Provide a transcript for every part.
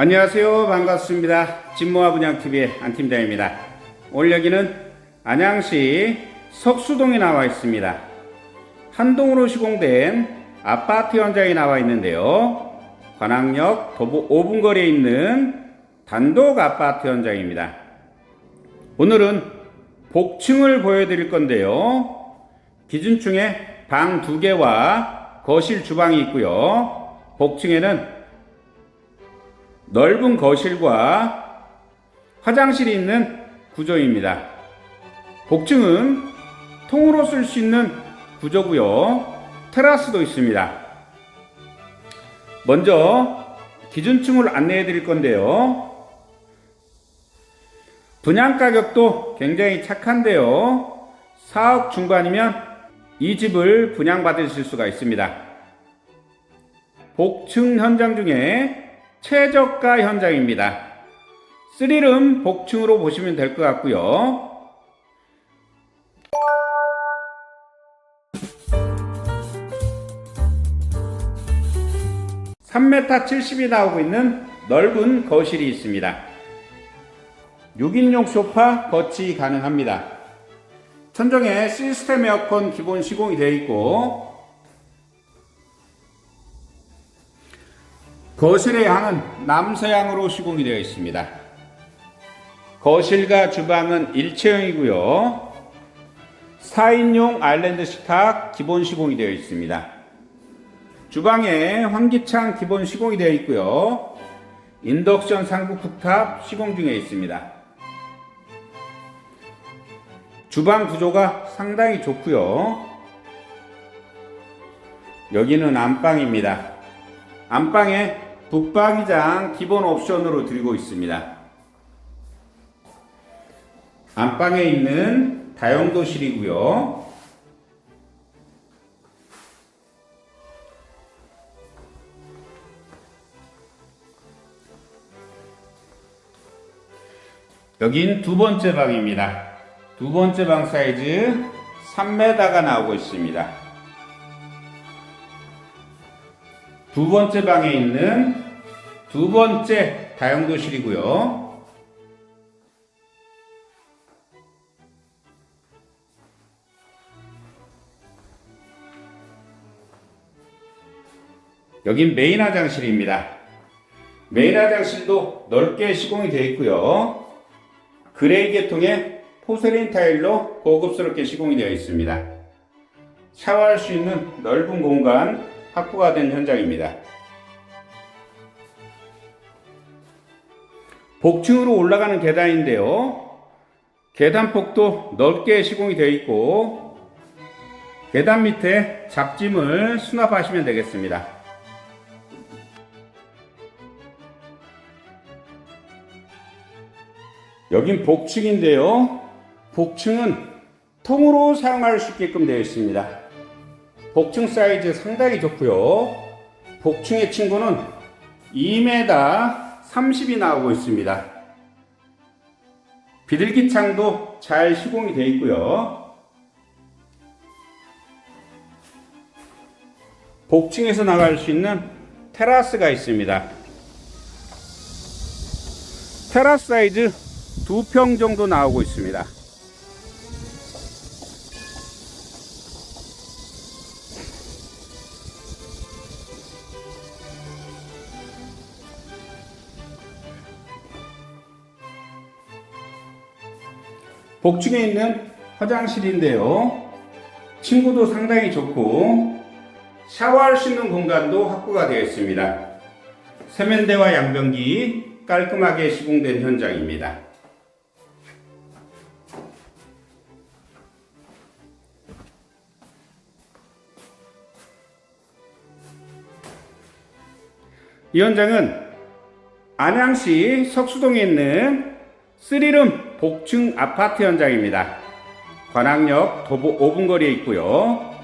안녕하세요. 반갑습니다. 진모아 분양TV의 안팀장입니다. 오늘 여기는 안양시 석수동에 나와 있습니다. 한동으로 시공된 아파트 현장에 나와 있는데요. 관악역 도보 5분 거리에 있는 단독 아파트 현장입니다. 오늘은 복층을 보여드릴 건데요. 기준층에 방 2개와 거실 주방이 있고요. 복층에는 넓은 거실과 화장실이 있는 구조입니다. 복층은 통으로 쓸 수 있는 구조고요. 테라스도 있습니다. 먼저 기준층을 안내해 드릴 건데요. 분양 가격도 굉장히 착한데요. 4억 중반이면 이 집을 분양받으실 수가 있습니다. 복층 현장 중에 최저가 현장입니다. 스릴은 복층으로 보시면 될 것 같고요. (3m 70이) 나오고 있는 넓은 거실이 있습니다. 6인용 소파 거치 가능합니다. 천정에 시스템 에어컨 기본 시공이 되어 있고 거실의 향은 남서향으로 시공이 되어 있습니다. 거실과 주방은 일체형이고요. 4인용 아일랜드 식탁 기본 시공이 되어 있습니다. 주방에 환기창 기본 시공이 되어 있고요. 인덕션 상부 쿡탑 시공 중에 있습니다. 주방 구조가 상당히 좋고요. 여기는 안방입니다. 안방에 북방위장 기본 옵션으로 드리고 있습니다. 안방에 있는 다용도실이고요. 여긴 두 번째 방입니다. 두 번째 방 사이즈 3m가 나오고 있습니다. 두 번째 방에 있는 두 번째 다용도실이고요. 여긴 메인 화장실입니다. 메인 화장실도 넓게 시공이 되어 있고요. 그레이 계통의 포세린 타일로 고급스럽게 시공이 되어 있습니다. 샤워할 수 있는 넓은 공간 확보가 된 현장입니다. 복층으로 올라가는 계단인데요. 계단폭도 넓게 시공이 되어 있고 계단 밑에 잡짐을 수납하시면 되겠습니다. 여긴 복층인데요. 복층은 통으로 사용할 수 있게끔 되어 있습니다. 복층 사이즈 상당히 좋고요. 복층의 친구는 2m 30이 나오고 있습니다. 비둘기 창도 잘 시공이 되어 있고요. 복층에서 나갈 수 있는 테라스가 있습니다. 테라스 사이즈 2평 정도 나오고 있습니다. 복층에 있는 화장실인데요. 친구도 상당히 좋고 샤워할 수 있는 공간도 확보가 되어 있습니다. 세면대와 양변기 깔끔하게 시공된 현장입니다. 이 현장은 안양시 석수동에 있는 쓰리룸 복층 아파트 현장입니다. 관악역 도보 5분 거리에 있고요.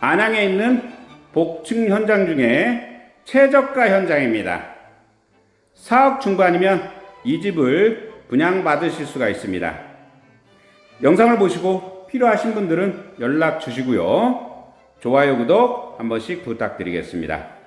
안양에 있는 복층 현장 중에 최저가 현장입니다. 4억 중반이면 이 집을 분양받으실 수가 있습니다. 영상을 보시고 필요하신 분들은 연락 주시고요. 좋아요, 구독 한 번씩 부탁드리겠습니다.